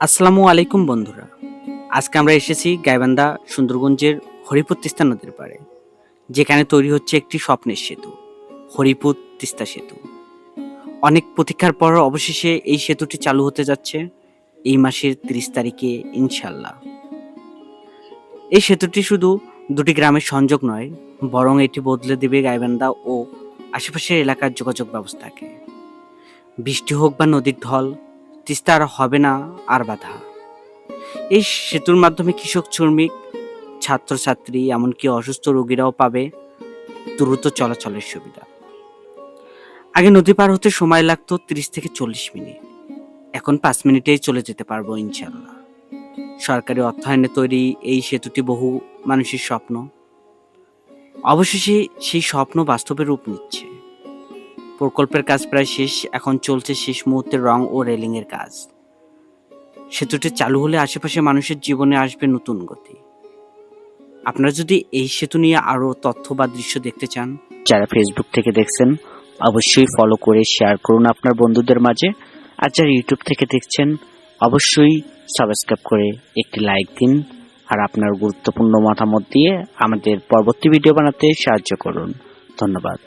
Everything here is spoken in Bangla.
আসসালামু আলাইকুম বন্ধুরা। আজকে আমরা এসেছি গাইবান্ধা সুন্দরগঞ্জের হরিপুর তিস্তা নদীর পাড়ে, যেখানে তৈরি হচ্ছে একটি স্বপ্নের সেতু, হরিপুর তিস্তা সেতু। অনেক প্রতীক্ষার পর অবশেষে এই সেতুটি চালু হতে যাচ্ছে এই মাসের তিরিশ তারিখে ইনশাল্লাহ এই সেতুটি শুধু দুটি গ্রামের সংযোগ নয়, বরং এটি বদলে দেবে গাইবান্ধা ও আশেপাশের এলাকার যোগাযোগ ব্যবস্থাকে। বৃষ্টি হোক বা নদীর ঢল তিস্তা আর হবে না আর বাধা। এই সেতুর মাধ্যমে কৃষক, শ্রমিক, ছাত্রছাত্রী, এমনকি অসুস্থ রোগীরাও পাবে দ্রুত চলাচলের সুবিধা। আগে নদী পার হতে সময় লাগতো তিরিশ থেকে চল্লিশ মিনিট। এখন পাঁচ মিনিটেই চলে যেতে পারব ইনশাল্লাহ সরকারি অর্থায়নে তৈরি এই সেতুটি বহু মানুষের স্বপ্ন। অবশেষে সেই স্বপ্ন বাস্তবে রূপ নিচ্ছে। প্রকল্পের কাজ প্রায় শেষ, এখন চলছে শেষ মুহূর্তের রং ও রেলিং এর কাজ। সেতুটি চালু হলে আশেপাশে মানুষের জীবনে আসবে নতুন গতি। আপনারা যদি এই সেতু নিয়ে আরও তথ্য বা দৃশ্য দেখতে চান, যারা ফেসবুক থেকে দেখছেন, অবশ্যই ফলো করে শেয়ার করুন আপনার বন্ধুদের মাঝে। আর যারা ইউটিউব থেকে দেখছেন, অবশ্যই সাবস্ক্রাইব করে একটি লাইক দিন। আর আপনার গুরুত্বপূর্ণ মতামত দিয়ে আমাদের পরবর্তী ভিডিও বানাতে সাহায্য করুন। ধন্যবাদ।